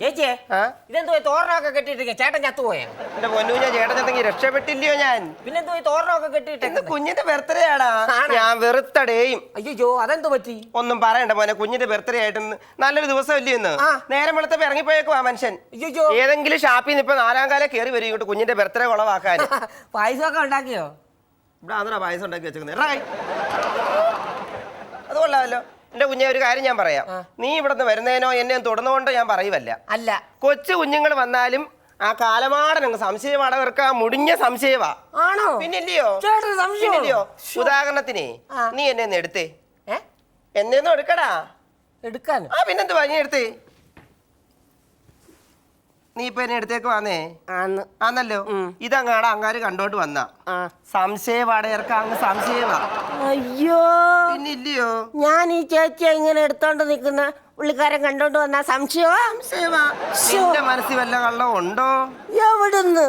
ചേച്ചിയെ ആ? ഇതെന്തോ ഈ തോരണമൊക്കെ കെട്ടിയിട്ടിരിക്കുക ചേട്ടൻ ചത്തുപോയ? എന്റെ പൊന്നു ഞാൻ ചേട്ടൻ ചേട്ടനെത്തെങ്കിൽ രക്ഷപ്പെട്ടില്ലയോ ഞാൻ? പിന്നെന്തോ ഈ തോരണമൊക്കെ കെട്ടിയിട്ടേക്കുന്നത് കുഞ്ഞിന്റെ ബർത്ത്ഡേ ആടാ. ആണോ? ഞാൻ വെറുത്തടേയും. അയ്യോ അതെന്തോ പറ്റി? ഒന്നും പറയണ്ട മോനെ കുഞ്ഞിന്റെ ബർത്ത്ഡേ ആയിട്ട് ഇന്ന് നല്ലൊരു ദിവസം അല്ലേ ഇന്ന്? ആ. നേരം വെളുത്തപ്പോ ആ മനുഷ്യൻ. അയ്യോ ഏതെങ്കിലും ഷാപ്പിൽ നിന്ന് ഇപ്പൊ നാലാം കാലം കയറി വരും ഇങ്ങോട്ട് കുഞ്ഞിന്റെ ബർത്ത്ഡേ കുളവാക്കാൻ. പായസമൊക്കെ ഉണ്ടാക്കിയോ? ഇവിടെ അതാ പായസം ഉണ്ടാക്കി വെച്ചേക്കുന്നത് അത് കൊള്ളാമല്ലോ. എന്റെ കുഞ്ഞെ ഒരു കാര്യം ഞാൻ പറയാം. നീ ഇവിടുന്ന് വരുന്നതിനോ എന്നെ തുടർന്നുകൊണ്ടോ ഞാൻ പറയുവല്ല. അല്ല. കൊച്ചു കുഞ്ഞുങ്ങൾ വന്നാലും ആ കാലമാടൻ അങ്ങ് സംശയമാണ് അവർക്ക് ആ മുടിഞ്ഞ സംശയമാ. ആണോ? പിന്നില്ലയോ? പിന്നില്ലയോ? ഉദാഹരണത്തിന് നീ എന്നെ ഒന്ന് എടുത്തേ. എന്നെ ഒന്ന് എടുക്കടാ. എടുക്കാൻ ആ പിന്നെന്തുവാ നീ എടുത്തേ? നീ ഇപ്പൊ എന്നെ എടുത്തേക്ക് വന്നേ? ആന്ന്. ആന്നല്ലോ? ഇതങ്ങാടാ അങ്ങാര് കണ്ടോണ്ട് വന്ന. സംശയവാടയർക്ക് അങ്ങ് സംശയമാ. അയ്യോ. പിന്നില്ലയോ? ഞാൻ ഈ ചേച്ചിയെ ഇങ്ങനെ എടുത്തോണ്ട് നിൽക്കുന്ന പുള്ളിക്കാരൻ കണ്ടോണ്ട് വന്ന സംശയമാ? സംശയമാ. നിന്റെ മനസ്സിൽ വല്ല കള്ളം ഉണ്ടോ? എവിടുന്ന്?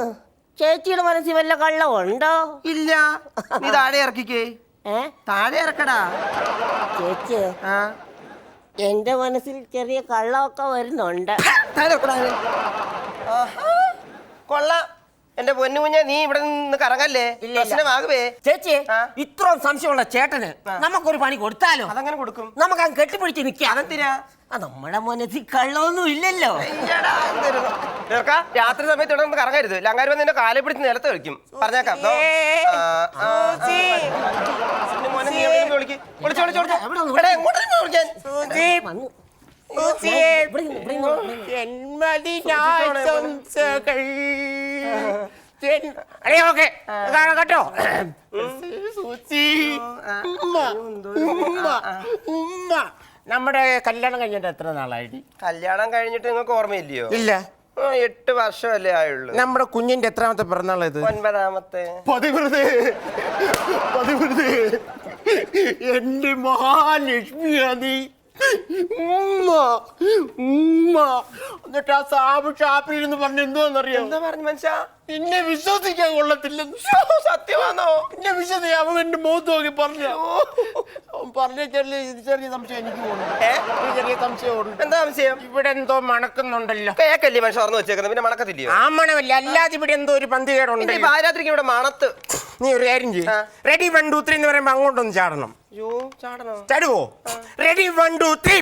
ചേച്ചിയുടെ മനസ്സിൽ വല്ല കള്ളം ഉണ്ടോ? ഇല്ല. നീ താഴെ ഇറക്കിക്കേ. ഏ? താഴെ ഇറക്കടാ. ചേച്ചി ആ. എന്റെ മനസ്സിൽ ചെറിയ കള്ളമൊക്കെ വരുന്നുണ്ട്. കൊള്ളാം എന്റെ പൊന്നു കുഞ്ഞെ നീ ഇവിടെ നിന്ന് കറങ്ങല്ലേ ഇല്ല. പ്രശ്നമാകുവേ ചേച്ചി ആ? ഇത്രയും സംശയമുള്ള ചേട്ടന് നമുക്കൊരു പണി കൊടുത്താലോ അതങ്ങനെ കൊടുക്കും നമുക്ക് അങ്ങ് കെട്ടിപ്പിടിച്ച് നിൽക്കാം അതെന്തിനാ ആ, നമ്മുടെ മനസ്സിൽ കള്ളമൊന്നും ഇല്ലല്ലോ എന്തൊരു- രാത്രി സമയത്ത് ഇവിടെ നിന്ന് കറങ്ങരുത് ലങ്ങാരി വന്ന് എന്റെ കാലെ പിടിച്ച് നിലത്ത് വെക്കും പറഞ്ഞേക്കാം ദോ. ആ, ആ, ആ. പിന്നെ മോനെ നീ എവിടെയെങ്കിലും വിളിക്ക്. വിളിച്ച്, വിളിച്ച്, വിളിച്ച്. എവിടെ ഒന്ന് എടാ, എങ്ങോട്ടാ വിളിക്കാൻ? വന്നു. കേട്ടോ. സൂചി. ഉമ്മ. ഉമ്മ. ഉമ്മ. നമ്മുടെ കല്യാണം കഴിഞ്ഞിട്ട് എത്ര നാളായിട്ട് കല്യാണം കഴിഞ്ഞിട്ട് നിങ്ങൾക്ക് ഓർമ്മയില്ലയോ? ഇല്ല. ആ, എട്ട് വർഷമല്ലേ ആയുള്ളൂ. നമ്മുടെ കുഞ്ഞിന്റെ എത്രാമത്തെ പിറന്നാൾ ഇത്? ഒൻപതാമത്തെ. പതിവൃതേ പതിവൃതേ എന്റെ മഹാലക്ഷ്മിയാ നീ ഉമ്മ എന്നിട്ട് ആ സാബ് ഷാപ്പിൽ പറഞ്ഞ എന്തോന്നറിയോ എന്താ പറഞ്ഞു മനുഷ്യ? എന്നെ വിശ്വസിക്കാൻ കൊള്ളത്തില്ലെന്ന്. സത്യമാണോ? എന്നെ വിശ്വസിക്കാൻ അവൻ എന്റെ മുഖത്ത് നോക്കി പറഞ്ഞു. പറഞ്ഞ ചെറിയ ചെറിയ സംശയം എനിക്ക് ചെറിയ സംശയം എന്താ സംശയം? ഇവിടെ എന്തോ മണക്കുന്നുണ്ടല്ലോ. കേക്കല്ലേ മനുഷ്യ ഓർന്ന് വെച്ചേക്കുന്നത്? പിന്നെ മണക്കത്തില്ലയോ? ആ മണമല്ല അല്ലാതെ ഇവിടെ എന്തോ ഒരു പന്ത് കേടുണ്ട് പാരാത്രിക്ക് ഇവിടെ മണത്ത്. നീ ഒരു കാര്യം ചെയ്യും. റെഡി വൺ ടു ത്രീ എന്ന് പറയുമ്പോ അങ്ങോട്ടൊന്ന് ചാടണം. ചാടണോ? ചാടുവോ? റെഡി വൺ ടു ത്രീ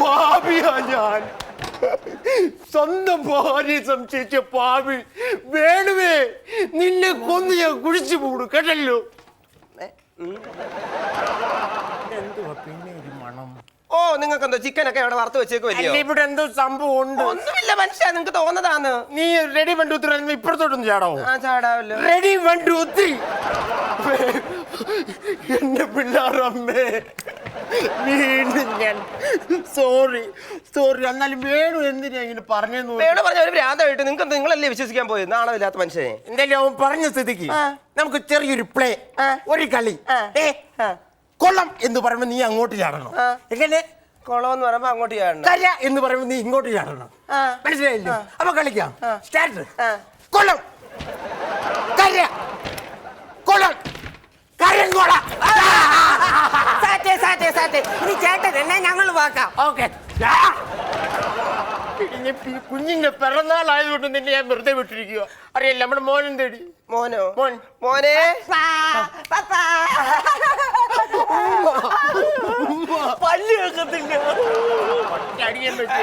പാപിയാ ഞാൻ. സ്വന്തം ഭാര്യ സംശയിച്ച പാപി വേണുവേ നിന്നെ കൊന്ന് ഞാൻ കുഴിച്ചു പോടും കേട്ടല്ലോ. എന്തുവാ പിന്നെ ഒരു മണം? ഓ നിങ്ങൾക്ക് എന്തോ ചിക്കൻ ഒക്കെ അവിടെ വറുത്ത് വെച്ചേക്കുമല്ലയോ അല്ല ഇവിടെ എന്തോ സംഭവം ഉണ്ട്. ഒന്നുമില്ല മനുഷ്യ നിങ്ങൾക്ക് തോന്നതാന്ന്. നീ റെഡി വണ്ടി ടു ത്രീ ഇപ്പുറത്തോട്ടൊന്ന് ചാടാവോ? ആ ചാടാവല്ലോ. റെഡി വണ്ടി ഉത്തി. എന്റെ എന്റെ പിള്ളാറമ്മേ. വീണ്ടും ഞാൻ. സോറി സോറി എന്നാലും വേണു എന്തിനാ ഇങ്ങനെ പറഞ്ഞു വേണു പറഞ്ഞ ഒരു ഭ്രാന്തമായിട്ട് നിങ്ങൾക്ക് നിങ്ങളല്ലേ വിശ്വസിക്കാൻ പോയത്? നാണമില്ലാത്ത മനുഷ്യനെ. എന്തായാലും അവൻ പറഞ്ഞ സ്ഥിതിക്ക് നമുക്ക് ചെറിയൊരു പ്ലേ ഒരു കളി. കൊള്ളം എന്ന് പറയുമ്പോ നീ അങ്ങോട്ട് ചാടണം. എങ്ങനെ എങ്ങനെ? എന്ന് പറയുമ്പോ അങ്ങോട്ട് ചാടണം. കര എന്ന് പറയുമ്പോ നീ ഇങ്ങോട്ട് ചാടണം. മനസ്സിലായില്ലേ? അപ്പൊ കളിക്കാം. സ്റ്റാർട്ട്. കൊള്ളം. കര കൊള്ളം. കരങ്കോള സാറ്റേ സാറ്റേ സാറ്റേ. ഇനി ചേട്ടൻ എന്നെ ഞങ്ങൾ വാക്കാം ഓക്കെ. കുഞ്ഞിന്റെ പിറന്നാളായതുകൊണ്ട് നിന്നെ ഞാൻ വെറുതെ വിട്ടിരിക്കുക അറിയില്ല നമ്മുടെ മോനും തേടി മോനോ? മോൻ. മോനെ? പല്ല് വെക്കത്തില്ല അടിയാൻ പറ്റി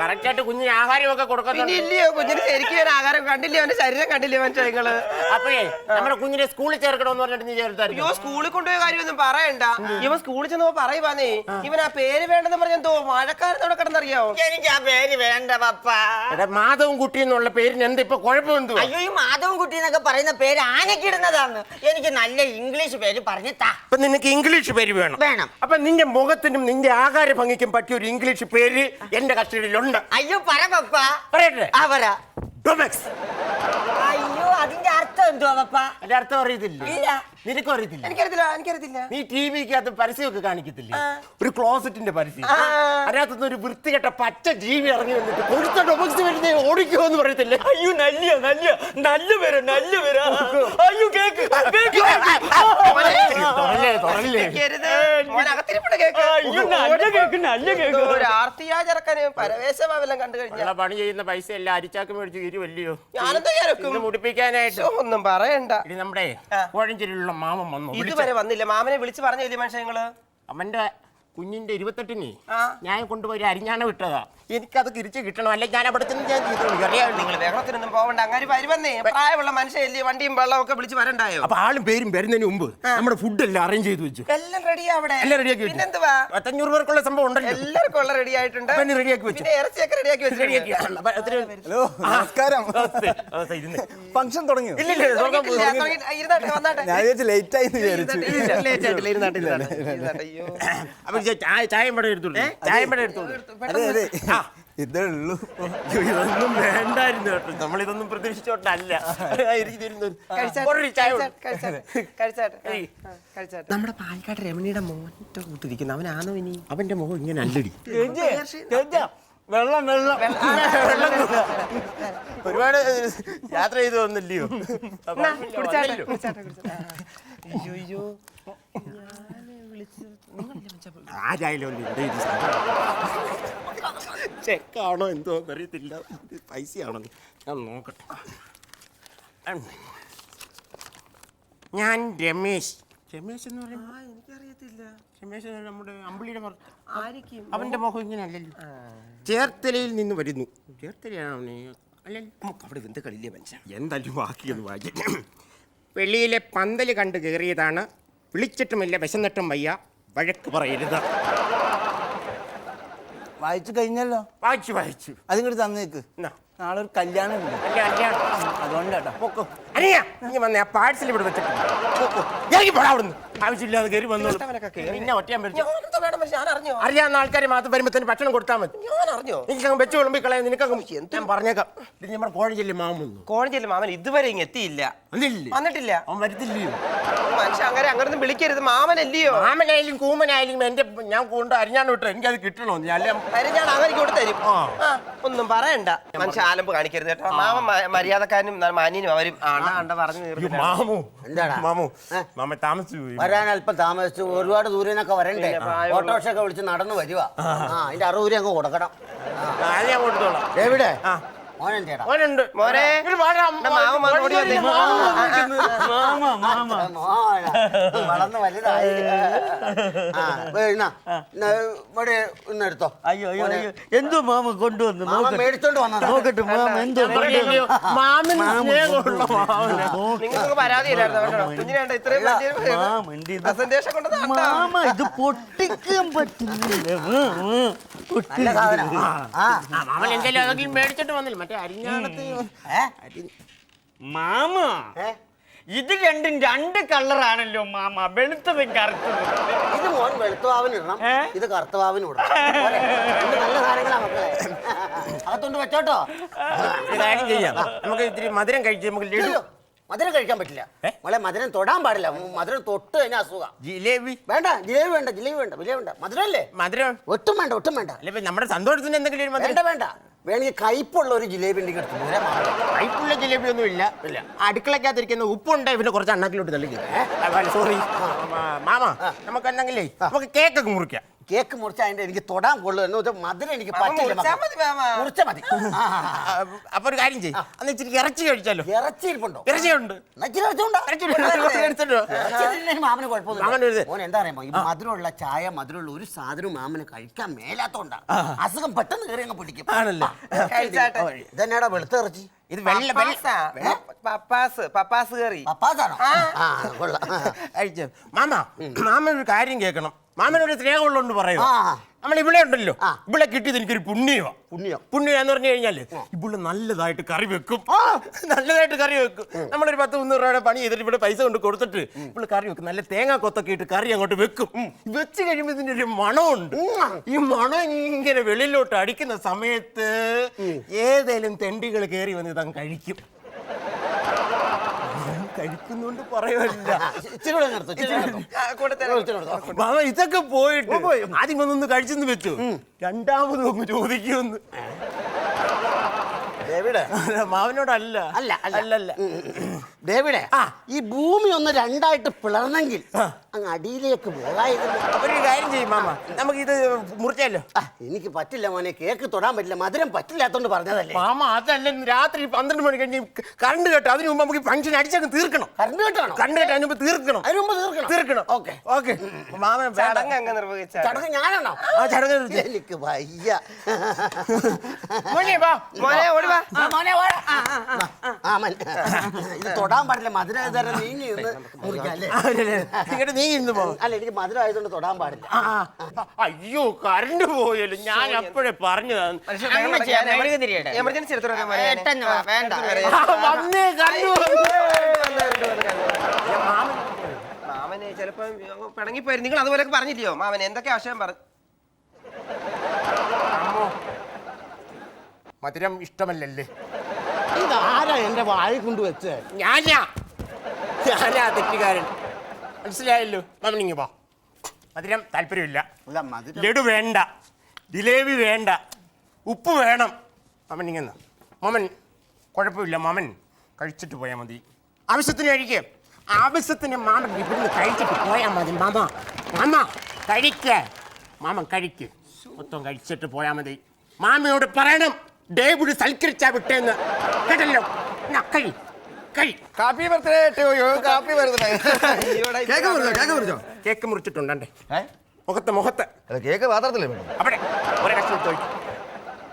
കറക്റ്റായിട്ട് കുഞ്ഞിന് ആഹാരമൊക്കെ പിന്നെ ഇല്ലയോ? കുഞ്ഞിന് ശരിക്കും ഒരു ആഹാരം കണ്ടില്ലേ? അവന്റെ ശരീരം കണ്ടില്ലേ മനുഷ്യ നിങ്ങൾ? അപ്പോഴേ നമ്മുടെ കുഞ്ഞിനെ സ്കൂളിൽ ചേർക്കണമെന്ന് പറഞ്ഞിട്ട് നീ ചേർത്തായിരിക്കും. അയ്യോ സ്കൂളിൽ കൊണ്ടുപോയ കാര്യമൊന്നും പറയണ്ട. ഇവൻ സ്കൂളിൽ ചെന്നപ്പോ പറയുവാന്നേ ഇവൻ ആ പേര് വേണ്ടെന്ന് പറഞ്ഞ എന്തോ മഴക്കാലത്തോടെ കിടന്നറിയാവോ എനിക്ക് ആ പേര് വേണ്ട പപ്പ. എടാ മാധവൻ കുട്ടി എന്നുള്ള പേരിന് എന്താ ഇപ്പൊ കുഴപ്പം എന്തുവാ? അയ്യോ ഈ മാധവൻ കുട്ടി എന്നൊക്കെ പറയുന്ന പേര് ആനക്കിടുന്നതാണ് എനിക്ക് നല്ല ഇംഗ്ലീഷ് പേര് പറഞ്ഞു താ. അപ്പൊ നിനക്ക് ഇംഗ്ലീഷ് പേര് വേണം. വേണം. അപ്പൊ നിന്റെ മുഖത്തിനും നിന്റെ ആഹാര ഭംഗിക്കും പറ്റിയ ഒരു ഇംഗ്ലീഷ് പേര് എന്റെ കസ്റ്റഡിയിലുണ്ട് അയ്യോ പറ പപ്പ പറയട്ടെ. ആ പറ. ഡൊമെക്സ് അയ്യോ. അതിന്റെ അർത്ഥം എന്തുവാ പപ്പ? അതിന്റെ അർത്ഥം അറിയത്തില്ല. ഇല്ല. നിനക്കും അറിയത്തില്ല എനിക്കറിയത്തില്ല എനിക്കറിയത്തില്ല. നീ ടി വിക്കകത്ത് പരസ്യമൊക്കെ കാണിക്കത്തില്ലേ? ഒരു ക്ലോസറ്റിന്റെ പരസ്യം. അതിനകത്തുനിന്ന് ഒരു വൃത്തികെട്ട പച്ച ജീവി ഇറങ്ങി വന്നിട്ട് കൊടുത്ത ഡൊമക്സ് വരുന്നേ ഓടിക്കോ എന്ന് പറയത്തില്ലേ? അയ്യോ നല്ല നല്ല നല്ല പേര് നല്ല പേര് അയ്യോ കേക്ക് തുറല്ലേ തുറല്ലേ വിളിക്കരുത്. മോൻ കേക്ക്. കേക്ക്. നല്ല കേക്ക് നല്ല കേക്ക്. ഒരു ആർത്തിയാ ചെറുക്കന് പരവേശമാവെല്ലാം കണ്ടു കഴിഞ്ഞാൽ ഉള്ള പണി ചെയ്യുന്ന പൈസ എല്ലാം അരിച്ചാക്ക് മേടിച്ച് ഇരുവല്ലയോ ഞാനെന്താ ചേർക്കും ഇന്ന് മുടിപ്പിക്കാനായിട്ട് ഒന്നും പറയണ്ട. ഇനി നമ്മുടെ. കോഴഞ്ചേരിയിലുള്ള മാമൻ വന്നു. ഇതുവരെ വന്നില്ല. മാമനെ വിളിച്ച് പറഞ്ഞില്ലേ മനുഷ്യങ്ങൾ അവന്റെ കുഞ്ഞിന്റെ ഇരുപത്തെട്ടിന് ആ. ഞാൻ കൊണ്ടുപോയി അരിഞ്ഞാണ് വിട്ടതാ എനിക്കത് തിരിച്ചു കിട്ടണം അല്ലെ ഞാൻ അവിടെ ചെന്ന് ഞാൻ ചെയ്തു അറിയാം നിങ്ങൾ ബഹളത്തിനൊന്നും പോവണ്ട അങ്ങനെ വരുവന്നേ പ്രായമുള്ള മനുഷ്യല്ലേ വണ്ടിയും വെള്ളവും ഒക്കെ വിളിച്ച് വരണ്ടായോ അപ്പൊ ആളും പേരും വരുന്നതിന് മുമ്പ് നമ്മുടെ ഫുഡ് എല്ലാം അറേഞ്ച് ചെയ്തു വെച്ചു എല്ലാം റെഡിയാ അവിടെ എല്ലാം റെഡിയാക്കി വെച്ചു പിന്നെന്തുവാ പത്തഞ്ഞൂറ് പേർക്കുള്ള സംഭവം ഉണ്ടല്ലോ എല്ലാവർക്കും ഉള്ള റെഡി ആയിട്ടുണ്ട് പിന്നെ റെഡിയാക്കി വെച്ചു പിന്നെ ഇറച്ചിയൊക്കെ റെഡിയാക്കി റെഡിയാക്കി വെച്ചിട്ടുണ്ട് അപ്പൊ ഹലോ നമസ്കാരം. ഫംഗ്ഷൻ തുടങ്ങിയോ ഇല്ല, ഇല്ല, ലേറ്റ് ആയി. അപ്പൊ ചായ ചായം പടം എടുത്തോളൂ. ചായം പടം എടുത്തോളൂ. അതെ അതെ. ഇതേ ഉള്ളൂ അയ്യോ, ഇതൊന്നും വേണ്ടായിരുന്നു കേട്ടോ. നമ്മളിതൊന്നും പ്രതീക്ഷിച്ചോട്ടല്ല ഒരു ചായ കൊടു. ഏയ്. കഴിച്ചാട്ടെ. നമ്മുടെ പാലക്കാട് രമണിയുടെ മോന്റെ കൂട്ടിരിക്കുന്നു അവനാണോ ഇനി? അവന്റെ മുഖം ഇങ്ങനെ അല്ലടി. വെള്ളം വെള്ളം. വെള്ളം. കൊടുക്ക. ഒരുപാട് യാത്ര ചെയ്തു വന്നില്ലയോ? എന്നാ, കുടിച്ചാട്ടെ, കുടിച്ചാട്ടെ, കുടിച്ചാട്ടെ. അയ്യോ ആരായാലും ഇവിടെ ഇത് ചെക്കാണോ എന്തോ അറിയത്തില്ല ഇത് പൈസയാണോ ഞാൻ നോക്കട്ടെ. ഉം. ഞാൻ രമേശ്. രമേശ് എന്ന് ആ എനിക്കറിയത്തില്ല. രമേശ് എന്ന് നമ്മുടെ അമ്പിളിയുടെ ഭർത്ത- ആയിരിക്കും അവന്റെ മുഖം ഇങ്ങനെ അല്ലല്ലോ ചേർത്തലയിൽ നിന്ന് വരുന്നു. ചേർത്തലയാണോ നീ അല്ലല്ലോ നമുക്ക് അവിടെ എന്ത് കളിയില്ലേ മനുഷ്യ? എന്തായാലും ബാക്കിയൊന്ന് വായിക്കും വെളിയിലെ പന്തൽ കണ്ട് കയറിയതാണ് വിളിച്ചിട്ടുമില്ല വിശന്നിട്ടും വയ്യ. വഴക്ക് പറയരുത്. വായിച്ചു കഴിഞ്ഞല്ലോ? വായിച്ചു വായിച്ചു. അതിങ്ങോട്ട് തന്നേക്ക്. നാളെ ഒരു കല്യാണം. ഉണ്ട് അതുകൊണ്ടാട്ടോ. പൊക്കോ. അനിയ നീ വന്നേ ആ പാഴ്സൽ ഇവിടെ വെച്ചിട്ട്. ഇറങ്ങി പോടാ അവിടുന്ന്. ആവശ്യമില്ലാതെ കയറി വന്നോളൂ. പിന്നെ ഒറ്റയാൻ പറ്റും അറിയാവുന്ന ആൾക്കാർ മാത്രം വരുമ്പോ തന്നെ ഭക്ഷണം കൊടുത്താൽ മതി. ഞാൻ അറിഞ്ഞോ എനിക്കങ്ങ് വെച്ച് വിളമ്പി കളയാൻ നിനക്കങ്ങ് ഞാൻ പറഞ്ഞേക്കാം. ഇത് നമ്മുടെ കോഴഞ്ചേരി മാമൻ കോഴഞ്ചേരി മാമൻ ഇതുവരെ ഇങ്ങ് എത്തിയില്ല. വന്നിട്ടില്ല. അവൻ വരത്തില്ലയോ? മനുഷ്യ അങ്ങനെ അങ്ങനൊന്നും വിളിക്കരുത്. മാമനല്ലയോ? മാമനായാലും കൂമനായാലും എന്റെ ഞാൻ കൊണ്ട് അരിഞ്ഞാണ് വിട്ടോ എനിക്കത് കിട്ടണോ ഞാൻ അല്ല കാര്യം ഞാൻ അങ്ങനെ കൊടുത്തു തരും ആ. ആ, ഒന്നും പറയണ്ട. മനുഷ്യ ആലമ്പ് കാണിക്കരുത് കേട്ടോ. മാമ മര്യാദക്കാരനും മാന്യനും അവരും ആണ്ട ആണ്ട പറഞ്ഞു അയ്യോ, തീർന്നില്ല. മാമു. എന്താടാ? മാമു മാമ താമസിച്ചു പോയി. വരാൻ അല്പം താമസിച്ചു. ഒരുപാട് ദൂരേനൊക്കെ വരണ്ടേ? പിന്നെ ഓട്ടോറിക്ഷ ഒക്കെ വിളിച്ച് നടന്നു വരുവാ. ആ അതിന്റെ അറുപത് രൂപ അങ്ങ് കൊടുക്കണം. അത് ഞാൻ കൊടുത്തോളാം. എവിടെ? ആ. മോനുണ്ട്. മോനെ വന്നേ. മാമൻ വന്നിരിക്കുന്നു. വളർന്ന് വലുതായി. ആ ഇന്നാ, ഇവിടെ ഇന്ന് എടുത്തോ. അയ്യോ അയ്യോ മോനെ, അയ്യോ. എന്തോ മാമ കൊണ്ടുവന്നു? മാമൻ നോക്കട്ടെ. മേടിച്ചോണ്ട് വന്നതാ. നോക്കട്ടെ മാമ എന്തോ അയ്യോ, മാമൻ സ്നേഹമുള്ള മാമനാ. നിങ്ങൾക്ക് പരാതിയില്ലായിരുന്നു കേട്ടോ. കുഞ്ഞിനെ കണ്ടോ ഇത്രയും വലിയ മാമന്റെ ഇത് പ്രസന്റേഷൻ കൊണ്ട് മാമ ഇത് പൊട്ടിക്കാൻ പൊട്ടി. നല്ല സാധനം. ആ. ആ, മാമൻ എന്തെങ്കിലും അതെങ്കിലും മേടിച്ചിട്ട് വന്നില്ല. മറ്റേ അരിഞ്ഞാണത്ത് ഏ? മാമ ഏ? ഇത് രണ്ടും രണ്ട് കളറാണല്ലോ മാമ. വെളുത്തതും കറുത്തതും. ഇത് മോൻ വെളുത്തവാവിന് ഇടണം? ഇത് കറുത്തവാവിന് ഇടണം. പോരെ? രണ്ട് നല്ല സാധനങ്ങളാ മക്കളെ. അകത്തോണ്ട് വെച്ചോട്ടോ. ഒരു കാര്യം ചെയ്യാം. നമുക്ക് ഇത്തിരി മധുരം കഴിച്ച് നമുക്ക് ലഡു മധുരം കഴിക്കാൻ പറ്റില്ല. മോളെ മധുരം തൊടാൻ പാടില്ല. മധുരം തൊട്ട് കഴിഞ്ഞാൽ അസുഖം. ജിലേബി? വേണ്ട ജിലേബി വേണ്ട ജിലേബി വേണ്ട ജിലേബി വേണ്ട. മധുരമല്ലേ മധുരം? ഒട്ടും വേണ്ട ഒട്ടും വേണ്ട. അല്ലേ നമ്മുടെ സന്തോഷത്തിന് എന്തെങ്കിലും ഒരു മധുരം? വേണ്ട വേണ്ട. വേണമെങ്കിൽ കയ്പുള്ള ഒരു ജിലേബി ഉണ്ടെങ്കിൽ എടുത്തു കയ്പുള്ള ജിലേബി ഒന്നും ഇല്ല. ഇല്ല. അടുക്കളക്കകത്തിരിക്കുന്ന ഉപ്പുണ്ട് പിന്നെ കുറച്ച് അണ്ണാക്കിലോട്ട് തള്ളി സോറി മാമ നമുക്ക് എന്തെങ്കിലേ? നമുക്ക് കേക്കൊക്കെ മുറിക്കാം. കേക്ക് മുറിച്ച അതിന്റെ എനിക്ക് തൊടാൻ കൊള്ളു. എന്ന് വെച്ചാൽ മധുരം എനിക്ക് മാമ പറ്റില്ല. മുറിച്ചാ. മതി മാമ. മുറിച്ചാ മതി. ആ, ആ, ആ. ആ, അപ്പൊ ഒരു കാര്യം ചെയ്യും. അന്ന് ഇച്ചിരി ഇറച്ചി കഴിച്ചാലോ? ഇറച്ചി ഇരിപ്പുണ്ടോ? ഇറച്ചിയുണ്ട്. എന്നാ ഇച്ചിരി ഇറച്ചി ഉണ്ടോ? ഇറച്ചി ഉണ്ട്. എടുത്തിട്ടോ? ഇറച്ചി തിന്നുന്നതിന് മാമന് മാമന് ഒരു ഇത്. കുഴപ്പമൊന്നുമില്ല മോൻ എന്താ അറിയാമോ? ഈ മധുരമുള്ള ചായ മധുരമുള്ള ഒരു സാധനവും മാമന് കഴിക്കാൻ മേലാത്തോണ്ടാണ് അസുഖം പെട്ടെന്ന് കയറി അങ്ങ് പിടിക്കും. ഇതന്നെയാടാ കഴിച്ചാട്ടെ ഇതെന്നാടാ വെളുത്ത ഇറച്ചി? ഇത് വെള്ള വെള്ള പപ്പാസാ. പപ്പാസ്. പപ്പാസ് കറി. പപ്പാസാണോ? ആ. കൊള്ളാം. അയച്ചു മാമ മാമൻ ഒരു കാര്യം കേൾക്കണം. മാമനൊരു സ്നേഹമുള്ളതുകൊണ്ട് പറയുക. നമ്മൾ ഇവിടെ ഉണ്ടല്ലോ. ഇവിടെ കിട്ടിയത് എനിക്കൊരു പുണ്യമാണ് പുണ്യം. പുണ്യം എന്ന് പറഞ്ഞു കഴിഞ്ഞാൽ ഇവിടെ നല്ലതായിട്ട് കറി വെക്കും. നല്ലതായിട്ട് കറി വെക്കും. നമ്മളൊരു പത്ത് മുന്നൂറ് രൂപയുടെ പണി ചെയ്തിട്ട് ഇവിടെ പൈസ കൊണ്ട് കൊടുത്തിട്ട് ഇവിടെ കറി വെക്കും. നല്ല തേങ്ങ കൊത്തൊക്കെ ഇട്ട് കറി അങ്ങോട്ട് വെക്കും. വെച്ച് കഴിയുമ്പോൾ ഇതിന്റെ ഒരു മണമുണ്ട്. ഈ മണം ഇങ്ങനെ വെളിയിലോട്ട് അടിക്കുന്ന സമയത്ത് ഏതേലും തെണ്ടികൾ കയറി വന്ന് ഇതങ്ങ് കഴിക്കും. കഴിക്കുന്നുണ്ട് പറയുമല്ല ഇച്ചിരി കൂടെ നിർത്തും ഇച്ചിരി കൂടെ നിർത്തും. ആ, കൂടെ തരാം. ഇച്ചിരി കൂടെ നിർത്തും. മാമ ഇതൊക്കെ പോയിട്ട് ആദ്യം വന്നൊന്ന് കഴിച്ചെന്ന് വെച്ചു. രണ്ടാമത് ഒന്ന് ചോദിക്കുമെന്ന് അല്ല മാവനോടല്ല. അല്ല, അല്ല. അല്ലല്ല. ഡേവിഡേ ആ. ഈ ഭൂമി ഒന്ന് രണ്ടായിട്ട് പിളർന്നെങ്കിൽ അങ്ങ് അടിയിലേക്ക് പോകായിരുന്നു ഒരു കാര്യം ചെയ്യും മാമ. നമുക്ക് ഇത് മുറിച്ചല്ലോ ആ, എനിക്ക് പറ്റില്ല മോനെ. കേക്ക് തൊടാൻ പറ്റില്ല. മധുരം പറ്റില്ലാത്തോണ്ട് പറഞ്ഞതല്ലേ. മാമ അതല്ല ഇന്ന് രാത്രി പന്ത്രണ്ട് മണി കഴിഞ്ഞ് കറണ്ട് കേട്ടോ. അതിന് മുമ്പ് നമുക്ക് ഫംഗ്ഷൻ അടിച്ചങ്ങ് തീർക്കണം. കറണ്ട് കേട്ടാണോ? കറണ്ട് കേട്ടോ അതിന് മുമ്പ് തീർക്കണം. അതിന് മുമ്പ് തീർക്കണം. തീർക്കണം. ഓക്കെ. ഓക്കെ. മാമ ചടങ്ങ് അങ്ങ് നിർവഹിച്ച ചടങ്ങ് ഞാനാണോ? ആ ചടങ്ങ് നിർത്തി. എനിക്ക് വയ്യ. മോനെ വാ. മോനെ ഓടി വാ. ആ, മോനെ വാ. ആ, ആ, ആ, ആ. ആ, മൻ. ഇത് തൊടാൻ പാടില്ല. മധുരം നീങ്ങി നിന്ന് മുറിക്കാം അല്ലേ? ആ, ഇല്ല, ഇല്ല. ഇങ്ങോട്ട് നീ പോ അല്ല എനിക്ക് മധുരം ആയതുകൊണ്ട് തൊടാൻ പാടില്ല. അയ്യോ കറണ്ട് പോയല്ലോ. ഞാൻ അപ്പോഴേ പറഞ്ഞു എമർജൻസി വേണ്ട. ആ, വന്നേ കറണ്ട് മാമനെ ചിലപ്പോ പിണങ്ങിപ്പോയി. നിങ്ങൾ അതുപോലെ പറഞ്ഞില്ലയോ മാമൻ എന്തൊക്കെ ആശയം പറഞ്ഞു മധുരം ഇഷ്ടമല്ലല്ലേ? ഇതാരാ എന്റെ വായി കൊണ്ടുവച്ച് വെച്ചേ? ഞാനാ. ഞാനാ തെറ്റുകാരൻ. മനസ്സിലായല്ലോ? മാമനിങ്ങി പോ മധുരം താല്പര്യമില്ല. അല്ല മധുരം. ലഡു വേണ്ട. ജിലേബി വേണ്ട. ഉപ്പ് വേണം. മാമൻ ഇങ്ങനെ മാമൻ കുഴപ്പമില്ല. മാമൻ കഴിച്ചിട്ട് പോയാൽ മതി. ആവശ്യത്തിന് കഴിക്കുക ആവശ്യത്തിന് മാമൻ ഇവിടുന്ന് കഴിച്ചിട്ട് പോയാൽ മതി മാമ. മാമ കഴിക്ക. മാമൻ കഴിക്ക്. മൊത്തം കഴിച്ചിട്ട് പോയാൽ മതി. മാമയോട് പറയണം. ഡേവിഡ് സൽക്കരിച്ചാ വിട്ടേന്ന്. കേട്ടല്ലോ? കഴി. Happy birthday happy birthday cake മുറിച്ചോ cake മുറിച്ചോ? കേക്ക് മുറിച്ചിട്ടുണ്ടേ മുഖത്ത് മുഖത്ത്. കേക്ക് പാത്രത്തിലേ അവിടെ ഒരു കഷ്ണം ചോദിക്കും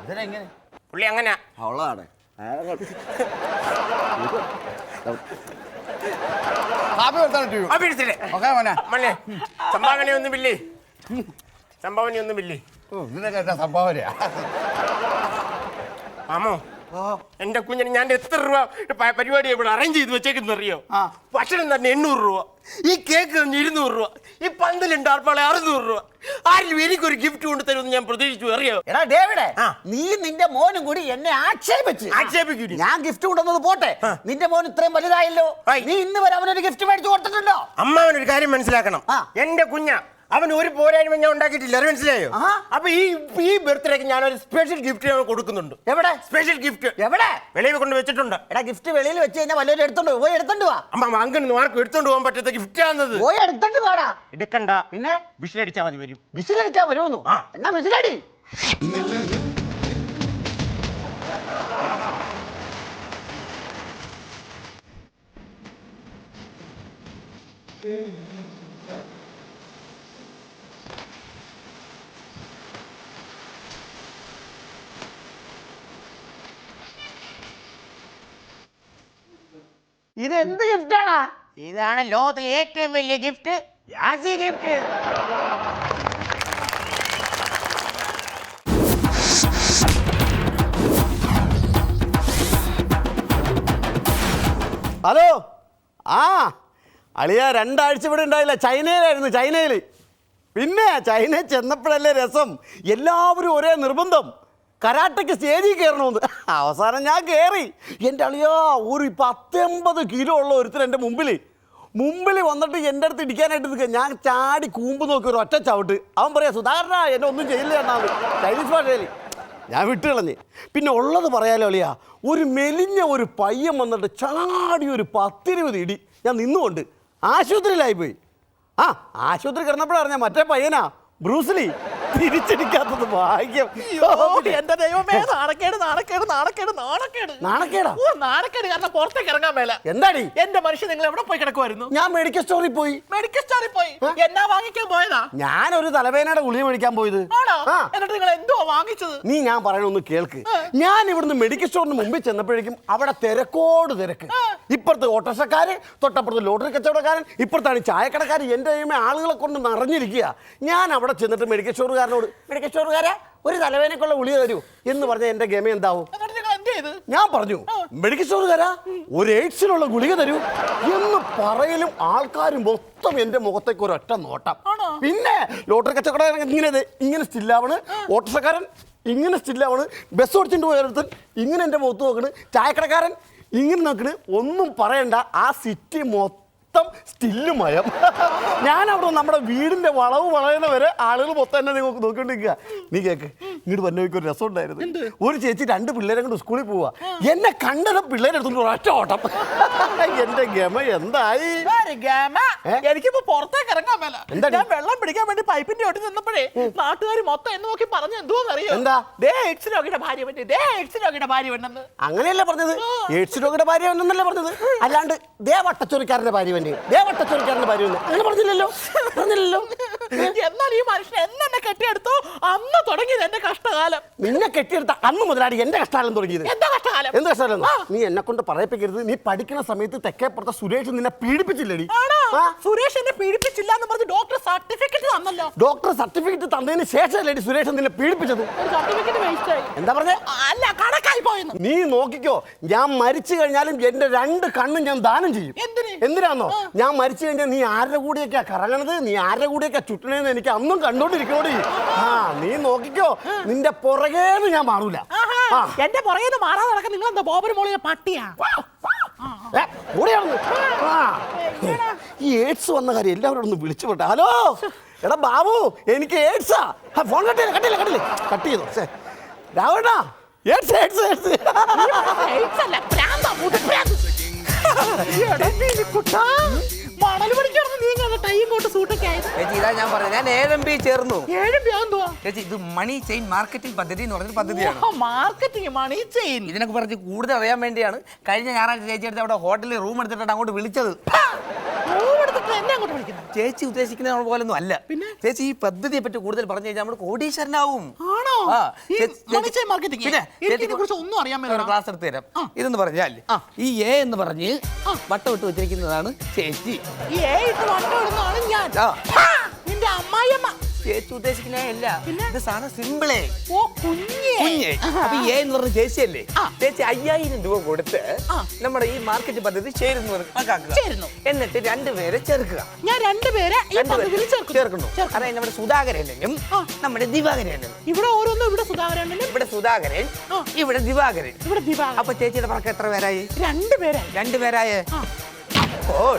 ഇതിനെങ്ങനെ പുള്ളി അങ്ങനെ. സംഭാവനയൊന്നുമില്ലേ ഓ ഇതിനൊക്കെ എന്താ സംഭാവനയാ? മാമോ എന്റെ കുഞ്ഞിന് ഞാൻ എത്ര രൂപ പ- പരിപാടി ഇവിടെ അറേഞ്ച് ചെയ്ത് വെച്ചേക്കുന്ന അറിയോ ഭക്ഷണം തന്നെ എണ്ണൂറ് രൂപ. ഈ കേക്ക് തന്നെ ഇരുന്നൂറ് രൂപ. ഈ പന്തലുണ്ട് ആർപ്പാളെ അറുന്നൂറ് രൂപ. ആരും എനിക്കൊരു ഗിഫ്റ്റ് കൊണ്ട് തരുമെന്ന് ഞാൻ പ്രതീക്ഷിച്ചു അറിയോ? എടാ ഡേവിഡേ ആ. നീ നിന്റെ മോനും കൂടി എന്നെ ആക്ഷേപിച്ച്. ആക്ഷേപിക്കൂ ഞാൻ ഗിഫ്റ്റ് കൊണ്ടുവന്നത് പോട്ടെ. നിന്റെ മോൻ ഇത്രയും വലുതായല്ലോ. ആയി. നീ ഇന്ന് വരെ അവനൊരു ഗിഫ്റ്റ് മേടിച്ചു കൊടുത്തിട്ടുണ്ടോ? അമ്മാവൻ ഒരു കാര്യം മനസ്സിലാക്കണം. ആ. എന്റെ കുഞ്ഞ അവൻ ഒരു പോരായ്മ ഞാൻ ഉണ്ടാക്കിയിട്ടില്ല. അത് മനസ്സിലായോ? ആഹാ. അപ്പൊ ഈ ഈ ബർത്ത്ഡേക്ക് ഞാൻ ഒരു സ്പെഷ്യൽ ഗിഫ്റ്റ് കൊടുക്കുന്നുണ്ട്. എവിടെ? സ്പെഷ്യൽ ഗിഫ്റ്റ് എവിടെ? വെളിയിൽ കൊണ്ട് വെച്ചിട്ടുണ്ട്. എടാ ഗിഫ്റ്റ് വെളിയിൽ വെച്ച് കഴിഞ്ഞാൽ വല്ലവരും എടുത്തോണ്ട് പോയി എടുത്തോണ്ട് വാ. അമ്മ അങ്ങനെ ആർക്കും എടുത്തോണ്ട് പോകാൻ പറ്റാത്ത ഗിഫ്റ്റ് ആണത്. പോയി എടുത്തോണ്ട് വാടാ. എടുക്കണ്ട. പിന്നെ? വിഷയടിച്ചാൽ മതി വരും. വിസിലടിച്ചാ വരുമെന്നു. എന്നാ വിസിലടി. ഇത് എന്ത് ഗിഫ്റ്റാണ് ഇതാണ് ലോകത്തിലെ ഏറ്റവും വലിയ ഗിഫ്റ്റ്. രാശി ഗിഫ്റ്റ്. ഹലോ. ആ അളിയ രണ്ടാഴ്ച ഇവിടെ ഉണ്ടായില്ല. ചൈനയിലായിരുന്നു ചൈനയിൽ പിന്നെ ചൈനയിൽ ചെന്നപ്പോഴല്ലേ രസം. എല്ലാവരും ഒരേ നിർബന്ധം. കരാട്ടയ്ക്ക് സ്റ്റേജിൽ കയറണമെന്ന്. അവസാനം ഞാൻ കയറി. എന്റെ അളിയാ ഒരു പത്തൊമ്പത് കിലോ ഉള്ള ഒരുത്തർ എന്റെ മുമ്പിൽ മുമ്പിൽ വന്നിട്ട് എന്റെ അടുത്ത് ഇടിക്കാനായിട്ട് നിൽക്കുക. ഞാൻ ചാടി കൂമ്പ് നോക്കി ഒരു ഒറ്റ ചവിട്ട്. അവൻ പറയാ സുധാകരണ എന്നെ ഒന്നും ചെയ്യില്ല എന്നാണ് ചൈനീസ് ഭാഷയിൽ ഞാൻ വിട്ടുകളഞ്ഞ് പിന്നെ ഉള്ളത് പറയാലോ അളിയാ. ഒരു മെലിഞ്ഞ ഒരു പയ്യൻ വന്നിട്ട് ചാടി ഒരു പത്തിരുപത് ഇടി ഞാൻ നിന്നുകൊണ്ട് ആശുപത്രിയിലായിപ്പോയി ആ ആശുപത്രി കിടന്നപ്പോഴാണ് ഞാൻ മറ്റേ പയ്യനാ ബ്രൂസ്ലി തിരിച്ചടിക്കാത്തത് ഭാഗ്യം. എന്റെ ദൈവമേ നാണക്കേട് നാണക്കേട് നാണക്കേട് നാണക്കേട്. നാണക്കേടാ? ഓ നാണക്കേട് കാരണം പുറത്തേക്ക് ഇറങ്ങാൻ മേല. എന്താടി? എന്റെ മനുഷ്യൻ നിങ്ങൾ എവിടെ പോയി കിടക്കുമായിരുന്നു ഞാൻ മെഡിക്കൽ സ്റ്റോറിൽ പോയി. മെഡിക്കൽ സ്റ്റോറിൽ പോയി. എന്നാ വാങ്ങിക്കാൻ പോയതാ? ഞാനൊരു തലവേനയുടെ ഗുളിക മേടിക്കാൻ പോയത്. എന്നിട്ട് നിങ്ങൾ എന്തോ വാങ്ങിച്ചത്? നീ ഞാൻ പറയണൊന്ന് കേൾക്ക്. ഞാൻ ഇവിടുന്ന് മെഡിക്കൽ സ്റ്റോറിന് മുമ്പിൽ ചെന്നപ്പോഴേക്കും അവിടെ തിരക്കോട് തിരക്ക്. ഇപ്പുറത്ത് ഓട്ടോറിക്ഷക്കാര് തൊട്ടപ്പുറത്ത് ലോട്ടറി കച്ചവടക്കാരൻ ഇപ്പുറത്താണ് ചായക്കടക്കാർ എന്റെ ആളുകളെ കൊണ്ട് നിറഞ്ഞിരിക്കുക. ഞാൻ അവിടെ ചെന്നിട്ട് മെഡിക്കൽ സ്റ്റോറുകാരനോട് മെഡിക്കൽ സ്റ്റോറുകാരെ ഒരു തലവേനക്കുള്ള ഗുളിക തരൂ. എന്ന് പറഞ്ഞ എന്റെ ഗമ എന്താവും? ഞാൻ പറഞ്ഞു മെഡിക്കൽ സ്റ്റോറുകാരാ ഒരു എയ്ഡ്സിനുള്ള ഗുളിക തരൂ. എന്ന് പറയലും ആൾക്കാരും മൊത്തം എന്റെ മുഖത്തേക്ക് ഒരൊറ്റ നോട്ടം. പിന്നെ ലോട്ടറി കച്ചവടക്കാരൻ ഇങ്ങനെ ഇങ്ങനെ സ്റ്റില്ലാവണ്. ഓട്ടോസക്കാരൻ ഇങ്ങനെ സ്റ്റില്ലാവണ്. ബസ് ഓടിച്ചിട്ട് പോയൊരുത്തൻ ഇങ്ങനെ എന്റെ മുഖത്ത് നോക്കണ്. ചായക്കടക്കാരൻ ഇങ്ങനെ നോക്കണ്. ഒന്നും പറയണ്ട ആ സിറ്റി മൊത്തം സ്റ്റില്ല് മയം. ഞാൻ അവിടെ നമ്മുടെ വീടിന്റെ വളവ് വളയുന്ന വരെ ആളുകൾ മൊത്തം എന്നെ നിങ്ങൾക്ക് നോക്കി- നോക്കിക്കൊണ്ടിരിക്കുക നീ കേക്ക് ഇങ്ങോട്ട് വന്നവയ്ക്ക് ഒരു രസം ഉണ്ടായിരുന്നു. ഒരു ചേച്ചി രണ്ട് പിള്ളേരെ കൊണ്ട് സ്കൂളിൽ പോവാ. എന്നെ കണ്ടതും പിള്ളേരെ എടുത്തോണ്ട് ഒറ്റ ഓട്ടം. എന്റെ ഗമ എന്തായി? എനിക്കിപ്പോ പുറത്തേക്ക് ഇറങ്ങാൻ മേല? ഞാൻ വെള്ളം പിടിക്കാൻ വേണ്ടി പൈപ്പിന്റെ ഒട്ടി നിന്നപ്പോഴേ നാട്ടുകാർ മൊത്തം എന്ന് നോക്കി പറഞ്ഞു എന്തോന്ന് അറിയോ എന്താ? ദേ എക്സ് രോഗിയുടെ ഭാര്യ പറ്റി ദേ എക്സ് രോഗിയുടെ ഭാര്യ അങ്ങനെയല്ലേ പറഞ്ഞത്? എയ്ഡ്സ് രോഗിയുടെ ഭാര്യ എന്നല്ലേ പറഞ്ഞത്? അല്ലാണ്ട് ദേ വട്ടച്ചൊറിക്കാരന്റെ ഭാര്യ വന്നെ ദേ വട്ടച്ചൊറിക്കാരന്റെ ഭാര്യ അങ്ങനെ പറഞ്ഞില്ലല്ലോ. പറഞ്ഞില്ലല്ലോ. എന്നാൽ ഈ മനുഷ്യൻ എന്നെ കെട്ടിയെടുത്തോ? അന്ന് തുടങ്ങിയത് എന്റെ കഷ്ടകാലം. നിന്നെ കെട്ടിയെടുത്ത അന്ന് മുതലാടി എന്റെ കഷ്ടകാലം തുടങ്ങിയത്. എന്താ കഷ്ടകാലം? എന്ത് കഷ്ടകാലം? നീ എന്നെ കൊണ്ട് പറയിപ്പിക്കരുത്. നീ പഠിക്കുന്ന സമയത്ത് തെക്കേപ്പുറത്തെ സുരേഷ് നിന്നെ പീഡിപ്പിച്ചില്ലേ സുരേഷ് എന്നെ പീഡിപ്പിച്ചില്ല എന്ന് പറഞ്ഞ് ഡോക്ടർ സർട്ടിഫിക്കറ്റ് തന്നല്ലോ. ഡോക്ടർ സർട്ടിഫിക്കറ്റ് തന്നതിന് ശേഷം സുരേഷ് നിന്നെ പീഡിപ്പിച്ചത്? സർട്ടിഫിക്കറ്റ് വേസ്റ്റ് ആയി. എന്താ പറഞ്ഞേ? അല്ല കണക്കായി പോയെന്ന്. നീ നോക്കിക്കോ ഞാൻ മരിച്ചു കഴിഞ്ഞാലും എന്റെ രണ്ട് കണ്ണും ഞാൻ ദാനം ചെയ്യും. എന്തിനാണോ എന്തിനാന്നോ? ഞാൻ മരിച്ചു കഴിഞ്ഞാൽ നീ ആരുടെ കൂടെയൊക്കെയാ കറങ്ങണത്? നീ ആരുടെ കൂടെയൊക്കെ ചുറ്റണേന്ന് എനിക്ക് അന്നും കണ്ടോണ്ടിരിക്കണോടി ആ നീ നോക്കിക്കോ. നിന്റെ പുറകേന്ന് ഞാൻ മാറൂല. ആ. എന്റെ പുറകെ മാറാതെ നടക്കാൻ നിങ്ങൾ എന്താ ബോബൻ മോളിലെ പട്ടിയാ? ഏ, കൂടെയാണെന്ന്. ആ. ഈ എയ്ഡ്സ് വന്ന കാര്യം എല്ലാവരും ഒന്ന് വിളിച്ചു വിട്ടെ ഹലോ. എടാ ബാബു എനിക്ക് എയ്ഡ്സാ ആ, ഫോൺ കട്ടില്ല കട്ടില്ല കട്ടില്ല കട്ട് ചെയ്തു. ശ്ശെ. Ravana AIDS AIDS AIDS AIDS അല്ല, പ്രാന്താ, മുതുഭ്രാന്ത്. എടാ, കുട്ടാ. മണൽ പണിക്കാണ് നീ ഇങ്ങനെ ടൈം കൊണ്ട് സൂട്ടൊക്കെ ആയത് ചേച്ചി ഇതാ ഞാൻ പറഞ്ഞത്. ഞാൻ എ എം പി ചേർന്നു ഏഴ് ഭ്രാന്തുവാ ചേച്ചി ഇത് മണി ചെയിൻ മാർക്കറ്റിംഗ് പദ്ധതി എന്ന് പറഞ്ഞൊരു പദ്ധതിയാണ്. Marketing money chain. ഇതിനൊക്കെ പറഞ്ഞ് കൂടുതൽ അറിയാൻ വേണ്ടിയാണ് കഴിഞ്ഞ ഞായറാഴ്ച ചേച്ചി അവിടെ ഹോട്ടലിൽ റൂം എടുത്തിട്ടാണ് അങ്ങോട്ട് വിളിച്ചത്. എടുത്തിട്ട് എന്നെ അങ്ങോട്ട് വിളിക്കുന്നത്? ചേച്ചി ഉദ്ദേശിക്കുന്ന പോലൊന്നും അല്ല. പിന്നെ? ചേച്ചി ഈ പദ്ധതിയെ പറ്റി കൂടുതൽ പറഞ്ഞു കഴിഞ്ഞാൽ നമ്മൾ കോടീശ്വരനാവും. ആണോ? ആ, ഈ ചേച്ചി- മണി ചെയിൻ മാർക്കറ്റിംഗ്. പിന്നെ, എനിക്ക് ചേച്ചി- ഇതിനെ കുറിച്ച് ഒന്നും അറിയാൻ ഒരു മേല ക്ലാസ് എടുത്ത് തരാം. ഇതെന്ന് പറഞ്ഞാൽ ഈ എ എന്ന് പറഞ്ഞ് വട്ടം ഇട്ട് വെച്ചിരിക്കുന്നതാണ് ചേച്ചി. ഈ ഏ ഇട്ട് വട്ടം ഇടുന്നതാണ് ഞാൻ. ആ. നിന്റെ അമ്മായിയമ്മ. ചേച്ചി ഉദ്ദേശിക്കുന്ന അല്ല ഇത് സാധനം സിമ്പിളേ ഓ കുഞ്ഞേ. കുഞ്ഞ്. അപ്പൊ ഈ എ എന്ന് പറഞ്ഞ ചേച്ചിയല്ലേ? ആ. ചേച്ചി അയ്യായിരം രൂപ കൊടുത്ത് ആ. നമ്മുടെ ഈ മാർക്കറ്റ് പദ്ധതി ചേരുന്നു എന്ന് കണക്കാക്കുക. ചേരുന്നു. എന്നിട്ട് രണ്ടുപേരെ ചേർക്കുക. ഞാൻ രണ്ടുപേരെ ഈ പദ്ധതിയിൽ ചേർക്കുന്നു. ചേർക്കുന്നു. ചേർക്കുന്നു. അതായത് നമ്മുടെ സുധാകരനും ആ. നമ്മുടെ ദിവാകരനും ഇവിടെ ഓരോന്നും ഇവിടെ സുധാകരനും ഇവിടെ സുധാകരൻ ആ. ഇവിടെ ദിവാകരൻ. ഇവിടെ ദിവാകരൻ. അപ്പൊ ചേച്ചിയുടെ പറക്കം എത്ര പേരായി? രണ്ടുപേരെ രണ്ടുപേരായ. ആ. അപ്പോൾ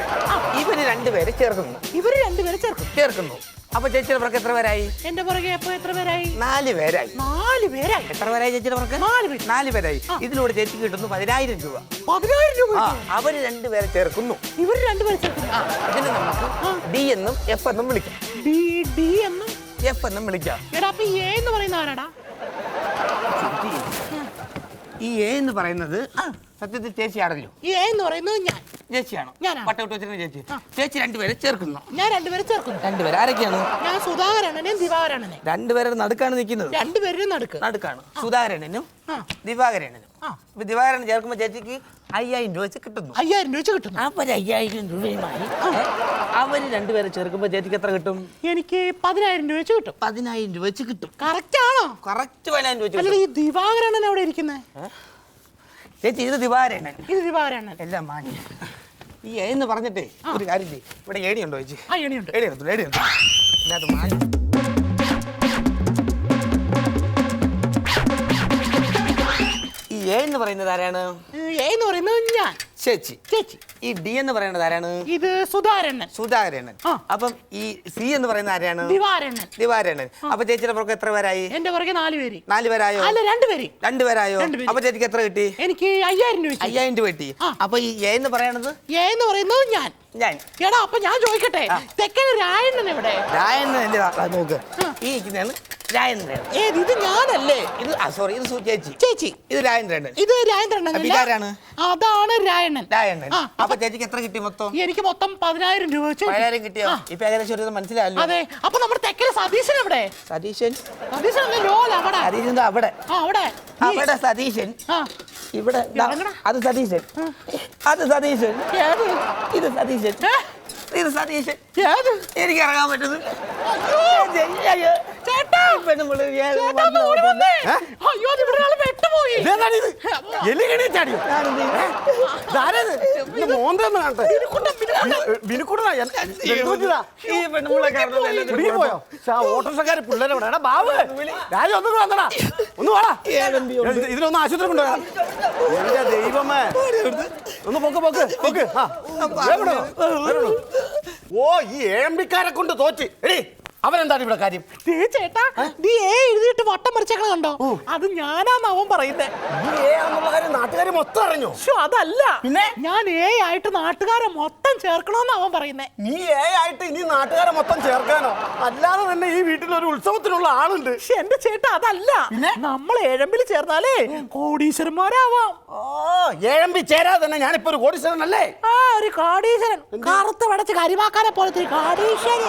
ഇവർ രണ്ടുപേരെ ചേർക്കുന്നു. ഇവർ രണ്ടുപേരെ ചേർക്കും ചേർക്കുന്നു. അപ്പൊ ചേച്ചിയുടെ പറക്കം എത്ര പേരായി? എന്റെ പുറകെ അപ്പൊ എത്ര പേരായി? നാല് പേരായി. നാല് പേരായി? എത്ര പേരായി ചേച്ചിയുടെ പറക്കം നാല് പേര്. നാല് പേരായി. ഇതിലൂടെ ചേച്ചി കിട്ടുന്നു പതിനായിരം രൂപ. പതിനായിരം രൂപ ആ. അവർ രണ്ടുപേരെ ചേർക്കുന്നു. ഇവർ രണ്ടുപേരെ ചേർക്കുന്നു. ആ, ഇതിന് നമുക്ക് ഡി എന്നും എഫ് എന്നും വിളിക്കാം. ഡി ഡി എന്നും? എഫ് എന്നും വിളിക്കാം. എടാ അപ്പൊ എ എന്ന് പറയുന്ന ആരാടാ? ഈ എ എന്ന് പറയുന്നത് സത്യത്തിൽ ചേച്ചിയാണല്ലോ ഈ എ എന്ന് പറയുന്നത് ഞാൻ. ചേച്ചിയാണോ? ഞാൻ പട്ടവിട്ട് വെച്ചിരുന്ന ചേച്ചി. ചേച്ചി രണ്ടുപേരെ ചേർക്കുന്നു. ഞാൻ രണ്ടുപേരെ ചേർക്കുന്നു. രണ്ടുപേര് ആരൊക്കെയാണ്? ഞാൻ സുധാകരണനും ദിവാകരണനും രണ്ടുപേരുടെ നടുക്കാണ് നിൽക്കുന്നത്. രണ്ടുപേരും നടുക്ക്. നടുക്കാണ്. സുധാകരണനും ആ. ദിവാകരനും ആ. ഇപ്പൊ ദിവാകരൻ ചേർക്കുമ്പോൾ ചേച്ചിക്ക് അയ്യായിരം രൂപ വെച്ച് കിട്ടുന്നു. അയ്യായിരം രൂപ വെച്ച് കിട്ടുന്നു. അപ്പൊ ഒരു അയ്യായിരം രൂപയുമായി ഏ, അവർ രണ്ടുപേരെ ചേർക്കുമ്പോ ചേച്ചിക്ക് എത്ര കിട്ടും? എനിക്ക് പതിനായിരം രൂപ വെച്ച് കിട്ടും. പതിനായിരം രൂപ വെച്ച് കിട്ടും. കറക്റ്റ് ആണോ? കറക്റ്റ് പതിനായിരം രൂപ വെച്ച് അല്ല കിട്ടും. ഈ ദിവാകരണൻ എവിടെ ഇരിക്കുന്നത് ചേച്ചി ഇത് ദിവാരണ്ണൻ ഇത് ദിവാരണ്ണൻ എല്ലാം മാഞ്ഞു ഈ എന്ന് പറഞ്ഞിട്ടേ ഒരു കാര്യം ചെയ്യും. ഇവിടെ ഏണിയുണ്ടോ ചേച്ചി? ആ ഏണിയുണ്ട് ഏണിയുണ്ട് എടുത്തു ഇതിനകത്ത് മാന്യ. എ എന്ന് പറയുന്നത് ആരാണ്? എ എന്ന് പറയുന്നത് ഞാൻ. ചേച്ചി. ചേച്ചി. ഈ ഡി എന്ന് പറയുന്നത് ആരാണ്? ഇത് സുധാകരണ്ണൻ. സുധാകരനൻ ആ. അപ്പം ഈ സി എന്ന് പറയുന്നത് ആരാണ്? ദിവാരണൻ ദിവാരണ്ണൻ അപ്പൊ ചേച്ചിയുടെ പുറത്ത് എത്ര പേരായി? എന്റെ പുറകെ നാല് പേര്. നാല് പേരായോ? അല്ല രണ്ടുപേര് രണ്ടുപേരായോ രണ്ടുപേര്. അപ്പൊ ചേച്ചിക്ക് എത്ര കിട്ടി? എനിക്ക് അയ്യായിരം രൂപ വെച്ച്. അയ്യായിരം രൂപ കിട്ടി. ആ. അപ്പൊ ഈ എ എന്ന് പറയണത്? എ എന്ന് പറയുന്നത് ഞാൻ. ഞാൻ. എടാ അപ്പൊ ഞാൻ ചോദിക്കട്ടെ തെക്കന് രായണ്ണൻ എവിടെ രായണ്ണൻ നോക്ക്. ഈ ഇരിക്കുന്നതാണ് രാജേന്ദ്രൻ ഏത് ഇത് ഞാനല്ലേ? ഇത് സോറി ഇത് ചേച്ചി. ചേച്ചി. ഇത് രാജേന്ദ്രൻ ഇത് അപ്പൊ ഇതാരാണ്? അതാണ് രായണ്ണൻ. അപ്പൊ ചേച്ചിക്ക് എത്ര കിട്ടി മൊത്തം? എനിക്ക് മൊത്തം പതിനായിരം രൂപ വെച്ച്. പതിനായിരം കിട്ടിയോ? ഇപ്പൊ ഏകദേശം ഒരു മനസ്സിലായല്ലോ. അതെ. അപ്പൊ നമ്മുടെ തെക്കൻ സതീശൻ എവിടെ? സതീശൻ? സതീശൻ അവിടെ. സതീശൻ അവിടെ. അവിടെ. അവിടെ സതീശൻ. ഇവിടെ അത് സതീശൻ. അത് സതീശൻ. ഇത് സതീശൻ? ഇത് സതീശൻ. എനിക്ക് ഇറങ്ങാൻ പറ്റുന്നത് ഓട്ടോസക്കാര് പിള്ളേരെ വിടാ. ബാബു. രാജ ഒന്നും വന്നടാ. ഒന്ന് വാടാ. ഇത് ഇതിനൊന്ന് ആശുപത്രി കൊണ്ടുവരാ. എന്റെ ദൈവമേ. ഒന്ന് പൊക്ക് പൊക്ക് പൊക്ക്. ആ. ഓ ഈ ഏഴമ്പിക്കാരെ കൊണ്ട് തോറ്റ്. എടി അവനെന്താണ് ഇവിടെ കാര്യം? ദേ ചേട്ടാ നീ ഏ എഴുതിയിട്ട് വട്ടം വരച്ചേക്കണ കണ്ടോ? അത് ഞാനാന്ന് അവൻ പറയുന്നേ. നാട്ടുകാർ മൊത്തം അറിഞ്ഞു? അതല്ല. പിന്നെ? ഞാൻ ഏ ആയിട്ട് നാട്ടുകാരെ മൊത്തം ചേർക്കണോന്ന് അവൻ പറയുന്നേ. നീ ഏ ആയിട്ട് ഇനി നാട്ടുകാരെ മൊത്തം ചേർക്കാനോ? അല്ലാതെ തന്നെ ഈ വീട്ടിൽ ഒരു ഉത്സവത്തിനുള്ള ആളുണ്ട്. പക്ഷെ എന്റെ ചേട്ടാ അതല്ല? നമ്മൾ ഏഴമ്പിൽ ചേർന്നാലേ കോടീശ്വരന്മാരാവാം. ഓ ഏഴമ്പി ചേരാതെ തന്നെ ഞാനിപ്പോ ഒരു കോടീശ്വരനല്ലേ? ആ ഒരു കോടീശ്വരൻ. കറുത്ത് വടച്ച് കരിമാക്കാനെ പോലത്തെ കോടീശ്വരൻ.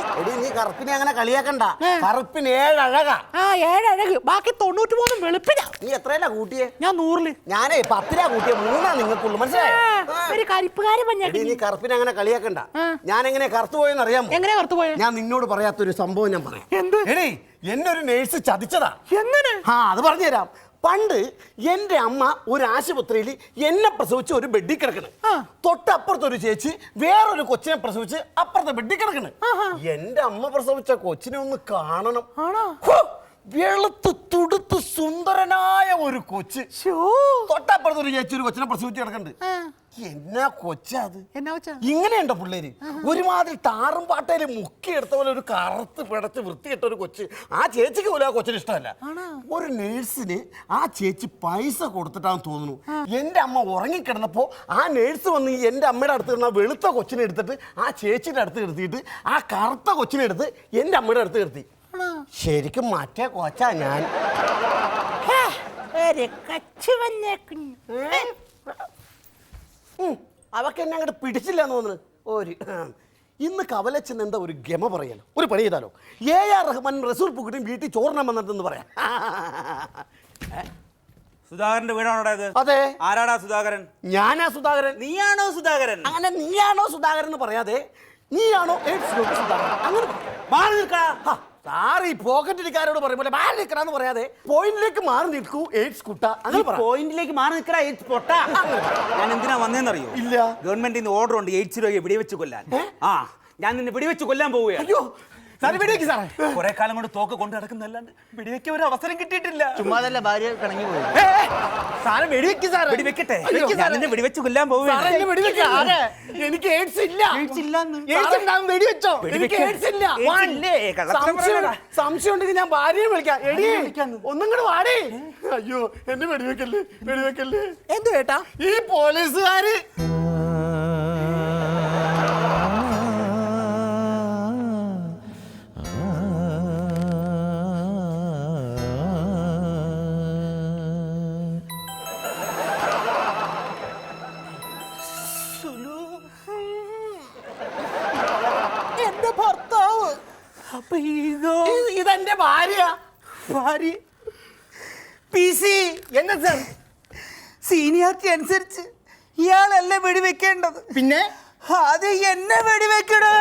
നീ കറുപ്പിനെ അങ്ങനെ കളിയാക്കണ്ട. കറുപ്പിന് ഏഴഴകാ. ആ ഏഴഴക്. ബാക്കി തൊണ്ണൂറ്റി മൂന്ന് വെളുപ്പിനാ. നീ എത്രയല്ല കൂട്ടിയേ? ഞാൻ നൂറിൽ. ഞാനേ പത്തിലാ കൂട്ടിയ. മൂന്നാ നിങ്ങൾക്കുള്ളു. മനസ്സിലായോ? ഒരു നീ കറുപ്പിനെ അങ്ങനെ കളിയാക്കണ്ട. ഞാൻ എങ്ങനെ കറുത്തു പോയെന്ന് അറിയാമോ? എങ്ങനെ കറുത്തു പോയ? ഞാൻ നിന്നോട് പറയാത്തൊരു സംഭവം ഞാൻ പറയാം. എന്ത്? എടേ എന്നെ ഒരു നേഴ്സ് ചതിച്ചതാ. എങ്ങനെ? ആ അത് പറഞ്ഞുതരാം. പണ്ട് എന്റെ അമ്മ ഒരു ആശുപത്രിയിൽ എന്നെ പ്രസവിച്ച് ഒരു ബെഡിൽ കിടക്കണ്. തൊട്ടപ്പുറത്ത് ഒരു ചേച്ചി വേറൊരു കൊച്ചിനെ പ്രസവിച്ച് അപ്പുറത്തെ ബെഡിൽ കിടക്കണ്. എന്റെ അമ്മ പ്രസവിച്ച കൊച്ചിനെ ഒന്ന് കാണണം. വെളുത്ത് തുടുത്ത് സുന്ദരനായ ഒരു കൊച്ച്. തൊട്ടപ്പുറത്ത് ഒരു ചേച്ചി ഒരു കൊച്ചിനെ പ്രസവിച്ച് കിടക്കണ്ട്. എന്നാ കൊച്ചത് എന്നാ വെച്ചാ ഇങ്ങനെയുണ്ടോ പിള്ളേര്? ഒരുമാതിരി താറും പാട്ടയിൽ മുക്കിയെടുത്ത പോലെ ഒരു കറുത്ത് പിടച്ച് വൃത്തിയിട്ട ഒരു കൊച്ച്. ആ ചേച്ചിക്ക് പോലും ആ കൊച്ചിന് ഇഷ്ടമല്ല. ഒരു നേഴ്സിന് ആ ചേച്ചി പൈസ കൊടുത്തിട്ടാന്ന് തോന്നുന്നു. എന്റെ അമ്മ ഉറങ്ങിക്കിടന്നപ്പോ ആ നേഴ്സ് വന്ന് എന്റെ അമ്മയുടെ അടുത്ത് കിടന്ന വെളുത്ത കൊച്ചിനെ എടുത്തിട്ട് ആ ചേച്ചിയുടെ അടുത്ത് കിടത്തിയിട്ട് ആ കറുത്ത കൊച്ചിനെ എടുത്ത് എന്റെ അമ്മയുടെ അടുത്ത് കിടത്തി ശരിക്കും മറ്റേ കൊച്ചാ ഞാൻ. ഒരു കച്ചു അവക്ക് എന്നെ അങ്ങോട്ട് പിടിച്ചില്ല എന്ന് തോന്നുന്നു ഒരു. ഇന്ന് കവലച്ചൻ എന്താ ഒരു ഗമ പറയല്ലോ ഒരു പണി ചെയ്താലോ? എ ആർ റഹ്മാൻ റസൂൽ പുക്കിട്ടും വീട്ടിൽ ചോറിനാൻ വന്നിട്ടെന്ന് പറയാം. സുധാകരന്റെ വീടാണോടാ ഇത് അതെ? ആരാടാ സുധാകരൻ? ഞാനാ സുധാകരൻ. നീയാണോ സുധാകരൻ? അങ്ങനെ നീയാണോ സുധാകരൻ എന്ന് പറയാതെ നീയാണോ എയ്ഡ്സ് രോഗി സുധാകരൻ? അങ്ങനെ. മാറി നിൽക്കാ സാറ് ഈ പോക്കറ്റിലിക്കാരോട് പറയുമ്പോൾ മാറി നിൽക്കണമെന്ന് പറയാതെ പോയിന്റിലേക്ക് മാറി നിൽക്കൂ എയ്ഡ്സ് കുട്ട അങ്ങനെ പറ. പോയിന്റിലേക്ക് മാറി നിൽക്കടാ എയ്ഡ്സ് പൊട്ട. ഞാൻ എന്തിനാ വന്നേന്നറിയോ? ഇല്ല. ഗവൺമെന്റിന്റെ നിന്ന് ഓർഡർ ഉണ്ട് എയ്ഡ്സ് രോഗിയെ വെടിവെച്ച് കൊല്ലാൻ. ആ ഞാൻ നിന്നെ വെടിവെച്ച് കൊല്ലാൻ പോവുകയാണ്. അയ്യോ വെടിവെക്ക് സാറേ. കുറെ കാലം കൊണ്ട് തോക്ക് കൊണ്ട് നടക്കുന്നല്ലാണ്ട് വെടിവെക്കാൻ ഒരു അവസരം കിട്ടിയിട്ടില്ല. ചുമ്മാതല്ല ഭാര്യ പിണങ്ങി പോയി. സാറെ വെടിവെക്ക് സാറേ. വെടിവെക്കട്ടെ. വെടിവെക്ക് ഞാൻ നിന്നെ വെടിവെച്ച് കൊല്ലാൻ പോവുകയാണ്. എന്നെ വെടിവെക്ക്. എനിക്ക് എയ്ഡ്സ് ഇല്ല. എയ്ഡ്സ് ഇല്ലെന്ന്. എയ്ഡ്സ് ഉണ്ടാവും വെടിവെച്ചോ. എനിക്ക് എയ്ഡ്സ് ഇല്ല? സംശയം. സംശയം ഉണ്ടെങ്കിൽ ഞാൻ ഭാര്യയെ വിളിക്കാം. എടി ഒന്നും കൂടെ വാടി. അയ്യോ എന്നെ വെടിവെക്കല്ലേ? വെടിവെക്കല്ലേ? എന്തു ചേട്ടാ ഈ പോലീസുകാര് ഭാര്യ. ഭാര്യ. പി സി എന്നാ സാർ സീനിയോറിറ്റി അനുസരിച്ച് ഇയാളല്ല വെടിവെക്കേണ്ടത്? പിന്നെ? അത് എന്നെ വെടിവെക്കണേ.